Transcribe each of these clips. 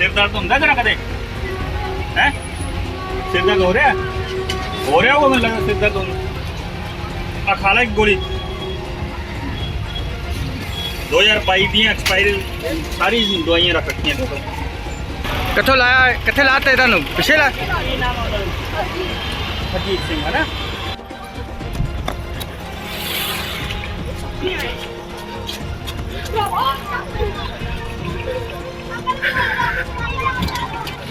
ਸਿਰ ਦਰਦ ਹੁੰਦਾ ਤੇਰਾ ਕਦੇ? ਹੈ? ਸਿਰ ਦਰਦ ਹੋ ਰਿਹਾ? ਹੋ ਰਿਹਾ ਉਹ ਮੈਨੂੰ ਲੱਗਦਾ ਸਿਰ ਦਰਦ ਹੁੰਦਾ। ਆ ਖਾ ਲੈ ਇੱਕ ਗੋਲੀ। 2022 ਦੀਆਂ ਐਕਸਪਾਇਰੀ ਸਾਰੀ ਦਵਾਈਆਂ ਰੱਖ ਰੱਖੀਆਂ ਨੇ ਕਿੱਥੋਂ ਲਾਇਆ? ਕਿੱਥੇ ਲਾਤੇ ਤੁਹਾਨੂੰ? ਪਿੱਛੇ ਲਾ। ਹਰਜੀਤ ਸਿੰਘ ਹੈ ਨਾ?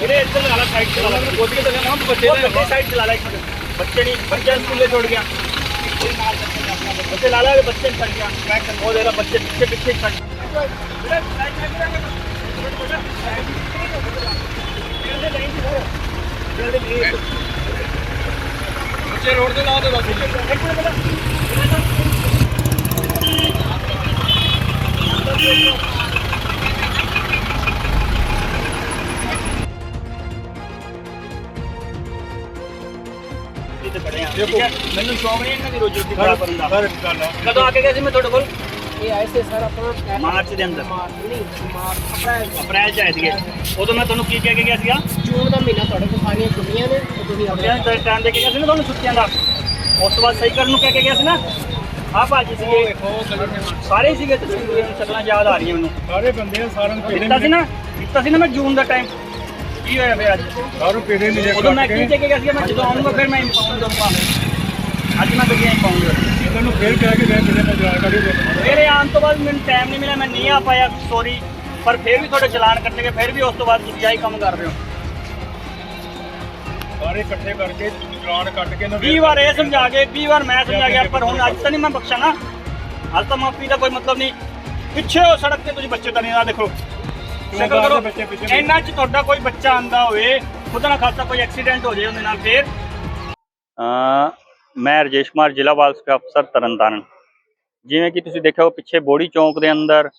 ਇਹਦੇ ਇੱਧਰ ਲਾ ਲਾ ਸਾਈਡ ਚਲਾ ਲਾ ਕੋਟ ਕੇ ਚੱਲੇ ਨਾ ਬੱਚੇ ਨੇ ਸਾਈਡ ਚਲਾ ਲਾ ਇੱਕ ਮਿੰਟ। ਬੱਚੇ ਨਹੀਂ ਬੱਚਾ ਸਕੂਲੇ ਛੋੜ ਗਿਆ। ਬੱਚੇ ਲਾ ਲਾ ਬੱਚੇ ਛੱਡ ਗਿਆ। ਉਹ ਦੇ ਬੱਚੇ ਪਿੱਛੇ ਪਿੱਛੇ ਛੱਡ ਬੱਚੇ ਰੋਡ ਤੇ ਲਾ ਦੇ ਬਸ। ਇੱਕ ਮਿੰਟ ਬੇਟਾ ਇੱਥੇ ਖੜੇ ਆ। ਠੀਕ ਹੈ? ਮੈਨੂੰ ਸ਼ੌਕ ਨਹੀਂ ਇਹਨਾਂ ਦੀ ਰੋਜੀ ਰੋਟੀ ਖਰਾਬ ਕਰਨ ਦਾ। ਕਦੋਂ ਆ ਕੇ ਗਏ ਸੀ ਮੈਂ ਤੁਹਾਡੇ ਕੋਲ? ਇਹ ਆਏ ਸੀ ਸਰ ਆਪਣਾ ਮਾਰਚ ਦੇ ਅੰਦਰ। ਮਾਰਚ ਨਹੀਂ ਮਾਰਚ ਅਪ੍ਰੈਲ ਅਪ੍ਰੈਲ ਚ ਆਏ ਸੀਗੇ। ਉਦੋਂ ਮੈਂ ਤੁਹਾਨੂੰ ਕੀ ਕਹਿ ਕੇ ਗਿਆ ਸੀਗਾ? ਜੂਨ ਦਾ ਮਹੀਨਾ ਤੁਹਾਡੇ ਕੋਲ ਸਾਰੀਆਂ ਛੁੱਟੀਆਂ ਨੇ ਤੇ ਤੁਸੀਂ ਛੁੱਟੀਆਂ ਆਪਣੇ ਦਾ ਟਾਈਮ ਦੇ ਕੇ ਗਿਆ ਸੀ ਨਾ ਤੁਹਾਨੂੰ ਛੁੱਟੀਆਂ ਦਾ। ਉਸ ਤੋਂ ਬਾਅਦ ਸਹੀ ਕਰਨ ਨੂੰ ਕਹਿ ਕੇ ਗਿਆ ਸੀ ਨਾ? ਆ ਭਾਜੀ ਸੀਗੇ। ਸਾਰੇ ਸੀਗੇ ਤੁਸੀਂ ਸ਼ਕਲਾਂ ਯਾਦ ਆ ਰਹੀਆਂ ਮੈਨੂੰ। ਸਾਰੇ ਬੰਦੇ ਆ ਸਾਰਿਆਂ ਨੂੰ ਦਿੱਤਾ ਸੀ ਨਾ? ਦਿੱਤਾ ਸੀ ਨਾ ਮੈਂ ਜੂਨ ਦਾ ਟਾਈਮ ਕੀ ਹੋਇਆ ਫਿਰ ਅੱਜ? ਸਾਰਿਆਂ ਨੂੰ ਪੇੜੇ ਮਿਲੇ ਉਦੋਂ ਮੈਂ ਕੀ ਕਹਿ ਕੇ ਗਿਆ ਸੀ ਮੈਂ ਜਦੋਂ ਆਉਂਗਾ ਫਿਰ ਮੈਂ ਇੰਪਾਊਂਡ ਦਊਂਗਾ ਅੱਜ ਮੈਂ ਗੱਡੀਆਂ ਇੰਪਾਊਂਡ ਇਹਨਾਂ ਨੂੰ ਫੇਰ ਕਹਿ ਕੇ ਗਏ ਮੇਰੇ ਨਾਲ ਜਾਣਕਾਰੀ ਦੇ ਮੇਰੇ ਆਉਣ ਤੋਂ ਬਾਅਦ ਮੈਨੂੰ ਟਾਈਮ ਨਹੀਂ ਮਿਲਿਆ ਮੈਂ ਨਹੀਂ ਆ ਪਾਇਆ ਸੌਰੀ ਪਰ ਫਿਰ ਵੀ ਤੁਹਾਡੇ ਚਲਾਨ ਕੱਟੇਗੇ ਫਿਰ ਵੀ ਉਸ ਤੋਂ ਬਾਅਦ ਤੁਸੀਂ ਆਹੀ ਕੰਮ ਕਰ ਰਹੇ ਹੋ। ਸਾਰੇ ਇਕੱਠੇ ਕਰਕੇ ਚਲਾਨ ਕੱਟ ਕੇ ਇਹਨਾਂ 20 ਵਾਰ ਇਹ ਸਮਝਾ ਕੇ 20 ਵਾਰ ਮੈਂ ਸਮਝਾ ਗਿਆ ਪਰ ਹੁਣ ਅੱਜ ਤਾਂ ਨਹੀਂ ਮੈਂ ਬਖਸ਼ਾ ਨਾ। ਅੱਜ ਤਾਂ ਮਾਫੀ ਦਾ ਕੋਈ ਮਤਲਬ ਨਹੀਂ। ਪਿੱਛੇ ਸੜਕ ਤੇ ਤੁਸੀਂ ਬੱਚੇ ਤਾਂ ਨਹੀਂ ਆ ਦੇਖੋ। ਸ਼ਕਲ ਕਰੋ। ਬੱਚੇ ਪਿੱਛੇ ਇੰਨਾ ਚ ਤੁਹਾਡਾ ਕੋਈ ਬੱਚਾ ਆਂਦਾ ਹੋਵੇ ਖੁਦਾ ਨਾ ਖਾਸਾ ਕੋਈ ਐਕਸੀਡੈਂਟ ਹੋ ਜਾਏ ਉਹਦੇ ਨਾਲ ਫੇਰ। ਮੈਂ ਰਜੇਸ਼ ਕੁਮਾਰ ਜ਼ਿਲ੍ਹਾ ਵਾਲ ਸਟਾਫ ਅਫਸਰ ਤਰਨਤਾਰਨ ਜਿਵੇਂ ਕਿ ਤੁਸੀਂ ਦੇਖਿਆ ਉਹ ਪਿੱਛੇ ਬੋੜੀ ਚੌਂਕ ਦੇ ਅੰਦਰ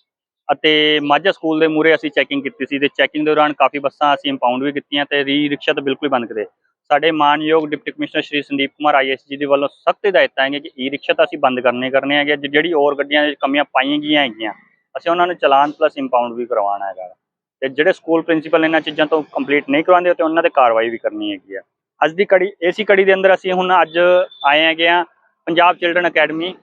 ਅਤੇ ਮਾਝਾ ਸਕੂਲ ਦੇ ਮੂਹਰੇ ਅਸੀਂ ਚੈਕਿੰਗ ਕੀਤੀ ਸੀ ਤੇ ਚੈਕਿੰਗ ਦੇ ਦੌਰਾਨ ਕਾਫੀ ਬੱਸਾਂ ਅਸੀਂ ਇੰਪਾਊਂਡ ਵੀ ਕੀਤੀਆਂ ਤੇ ਰੀ ਰਿਕਸ਼ਾ ਤਾਂ ਬਿਲਕੁਲ ਬੰਦ ਕਰੇ। ਸਾਡੇ ਮਾਨਯੋਗ deputy commissioner Shri Sandeep Kumar IAS ji ਦੇ ਵੱਲੋਂ ਸਖਤ ਹਦਾਇਤਾਂ ਹੈਗੀਆਂ ਕਿ ਈ ਰਿਕਸ਼ਾ ਤਾਂ ਅਸੀਂ ਬੰਦ ਕਰਨੇ ਕਰਨੇ ਹੈਗੇ ਜਿਹੜੀ ਹੋਰ ਗੱਡੀਆਂ ਦੇ ਕਮੀਆਂ ਪਾਈਆਂ ਗਈਆਂ ਹੈਗੀਆਂ ਅਸੀਂ ਉਹਨਾਂ ਨੂੰ ਚਲਾਨ ਪਲੱਸ ਇੰਪਾਊਂਡ ਵੀ ਕਰਵਾਉਣਾ ਹੈਗਾ। ਤੇ ਜਿਹੜੇ ਸਕੂਲ ਪ੍ਰਿੰਸੀਪਲ ਇਹਨਾਂ ਚੀਜ਼ਾਂ ਤੋਂ ਕੰਪਲੀਟ ਨਹੀਂ ਕਰਵਾਉਂਦੇ ਤੇ ਉਹਨਾਂ ਤੇ ਕਾਰਵਾਈ ਵੀ ਕਰਨੀ ਹੈਗੀ ਆ। ਅੱਜ ਦੀ ਕੜੀ, ਏਸੀ ਕੜੀ ਦੇ ਅੰਦਰ ਅਸੀਂ ਹੁਣ ਅੱਜ ਆਏ ਹੈਗੇ ਆ ਪੰਜਾਬ ਚਿਲਡਰਨ ਅਕੈਡਮੀ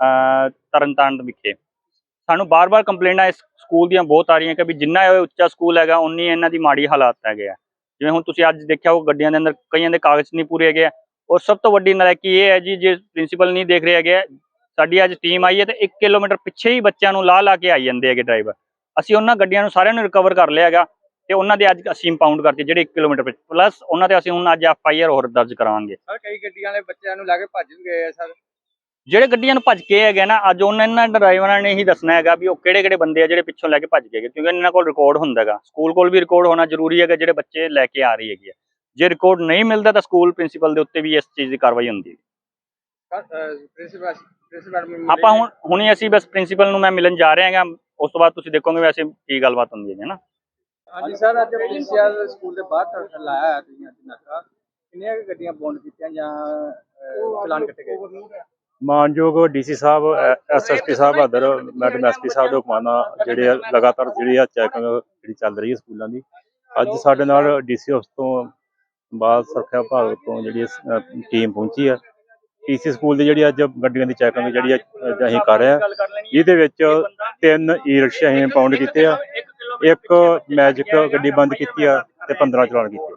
ਅਹ ਤਰਨਤਾਰਨ ਵਿਖੇ। ਸਾਨੂੰ ਬਾਰ-ਬਾਰ ਕੰਪਲੇਂਟਾਂ ਇਸ ਸਕੂਲ ਦੀਆਂ ਬਹੁਤ ਆ ਰਹੀਆਂ ਕਿ ਵੀ ਜਿੰਨਾ ਇਹ ਉੱਚਾ ਸਕੂਲ ਹੈਗਾ ਉਨੀ ਇਹਨਾਂ ਦੀ ਮਾੜੀ ਹਾਲਾਤ ਹੈਗੇ ਆ। ਜਿਵੇਂ ਹੁਣ ਤੁਸੀਂ ਅੱਜ ਦੇਖਿਆ ਉਹ ਗੱਡੀਆਂ ਦੇ ਅੰਦਰ ਕਈਆਂ ਦੇ ਕਾਗਜ਼ ਨਹੀਂ ਪੂਰੇ ਹੈਗੇ ਆ। ਔਰ ਸਭ ਤੋਂ ਵੱਡੀ ਨਲਾਇਕੀ ਇਹ ਹੈ ਜੀ, ਜੇ ਪ੍ਰਿੰਸੀਪਲ ਨਹੀਂ ਦੇਖ ਰਿਹਾ ਹੈਗੇ, ਸਾਡੀ ਅੱਜ ਟੀਮ ਆਈ ਹੈ ਤੇ 1 ਕਿਲੋਮੀਟਰ ਪਿੱਛੇ ਹੀ ਬੱਚਿਆਂ ਨੂੰ ਲਾ ਲਾ ਕੇ ਆਈ ਜਾਂਦੇ ਹੈਗੇ ਡਰਾਈਵਰ ਅਸੀਂ ਉਹਨਾਂ ਗੱਡੀਆਂ ਨੂੰ ਸਾਰਿਆਂ ਨੂੰ ਰਿਕਵਰ ਕਰ ਲਿਆ ਹੈਗਾ ਤੇ ਉਹਨਾਂ ਦੇ ਅੱਜ ਅਸੀਂ ਇੰਪਾਊਂਡ ਕਰਤੇ ਜਿਹੜੇ 1 ਕਿਲੋਮੀਟਰ ਪਿੱਛੇ ਪਲੱਸ ਉਹਨਾਂ ਤੇ ਅਸੀਂ ਹੁਣ ਅੱਜ ਐਫ ਆਈ ਆਰ ਹੋਰ ਦਰਜ ਕਰਾਵਾਂਗੇ। ਸਰ ਕਈ ਗੱਡੀਆਂ ਵਾਲੇ ਬੱਚਿਆਂ ਨੂੰ ਲਾ ਕੇ ਭੱਜ ਵੀ ਗਏ ਆ ਸਰ। ਜਿਹੜੇ ਗੱਡੀਆਂ ਨੂੰ ਭੱਜ ਕੇ ਹੈਗੇ ਨਾ ਅੱਜ ਉਹਨਾਂ ਇਹਨਾਂ ਡਰਾਈਵਰਾਂ ਨੇ ਹੀ ਦੱਸਣਾ ਹੈਗਾ ਵੀ ਉਹ ਕਿਹੜੇ ਕਿਹੜੇ ਬੰਦੇ ਆ ਜਿਹੜੇ ਪਿੱਛੋਂ ਲੈ ਕੇ ਭੱਜ ਗਏ ਕਿਉਂਕਿ ਇਹਨਾਂ ਕੋਲ ਰਿਕਾਰਡ ਹੁੰਦਾ ਹੈਗਾ। ਸਕੂਲ ਕੋਲ ਵੀ ਰਿਕਾਰਡ ਹੋਣਾ ਜ਼ਰੂਰੀ ਹੈਗਾ ਜਿਹੜੇ ਬੱਚੇ ਲੈ ਕੇ ਆ ਰਹੀ ਹੈਗੀ ਜੇ ਰਿਕਾਰਡ ਨਹੀਂ ਮਿਲਦਾ ਤਾਂ ਸਕੂਲ ਪ੍ਰਿੰਸੀਪਲ ਦੇ ਉੱਤੇ ਵੀ ਇਸ ਚੀਜ਼ ਦੀ ਕਾਰਵਾਈ ਹੁੰਦੀ ਹੈ। ਪ੍ਰਿੰਸੀਪਲ ਆਪਾਂ ਹੁਣ ਹੁਣੇ ਅਸੀਂ ਬਸ ਪ੍ਰਿੰਸੀਪਲ ਨੂੰ ਮੈਂ ਮਿਲਣ ਜਾ ਰਹੇ ਹਾਂਗਾ ਉਸ ਤੋਂ ਬਾਅਦ ਤੁਸੀਂ ਦੇਖੋਗੇ ਵੈਸੇ ਕੀ ਗੱਲਬਾਤ ਹੁੰਦੀ ਹੈ ਨਾ। ਹਾਂਜੀ ਸਰ ਅੱਜ ਪੀਸੀਆਰ ਸਕੂਲ ਦੇ ਬਾਹਰ ਟਰੱਕ ਲਾਇਆ ਹੈ ਤੁਸੀਂ ਅੱਜ ਨਾਕਾ। ਕਿੰਨੀਆਂ ਕੁ ਗੱਡੀਆਂ ਬੌਂਡ ਕੀਤੀਆਂ ਜਾਂ ਚਲਾਨ ਕੱਟੇ ਗਏ? ਮਾਨਯੋਗ ਡੀਸੀ ਸਾਹਿਬ ਐਸਐਸਪੀ ਸਾਹਿਬ ਬਹਾਦਰ ਮੈਡਮ ਐਸਪੀ ਸਾਹਿਬ ਦੇ ਹੁਕਮਾਂ ਨਾਲ ਜਿਹੜੇ ਆ ਲਗਾਤਾਰ ਜਿਹੜੀ ਆ ਚੈਕਿੰਗ ਜਿਹੜੀ ਚੱਲ ਰਹੀ ਹੈ ਸਕੂਲਾਂ ਦੀ। ਅੱਜ ਸਾਡੇ ਨਾਲ ਡੀਸੀ ਹਾਊਸ ਤੋਂ ਬਾਲ ਸੁਰੱਖਿਆ ਵਿਭਾਗ ਤੋਂ ਜਿਹੜੀ ਟੀਮ ਪਹੁੰਚੀ ਹੈ। ਡੀਸੀ ਸਕੂਲ ਦੀ ਜਿਹੜੀ ਅੱਜ ਗੱਡੀਆਂ ਦੀ ਚੈਕਿੰਗ ਜਿਹੜੀ ਆ, ਅਸੀਂ ਕਰ ਰਹੇ ਹਾਂ। ਜਿਹਦੇ ਵਿੱਚ ਤਿੰਨ ਈ ਰਿਕਸ਼ਾ ਅਸੀਂ ਪਾਉਂਡ ਕੀਤੇ ਆ ਇੱਕ ਮੈਜਿਕ ਗੱਡੀ ਬੰਦ ਕੀਤੀ ਆ ਤੇ 15 ਚਲਾਨ ਕੀਤੇ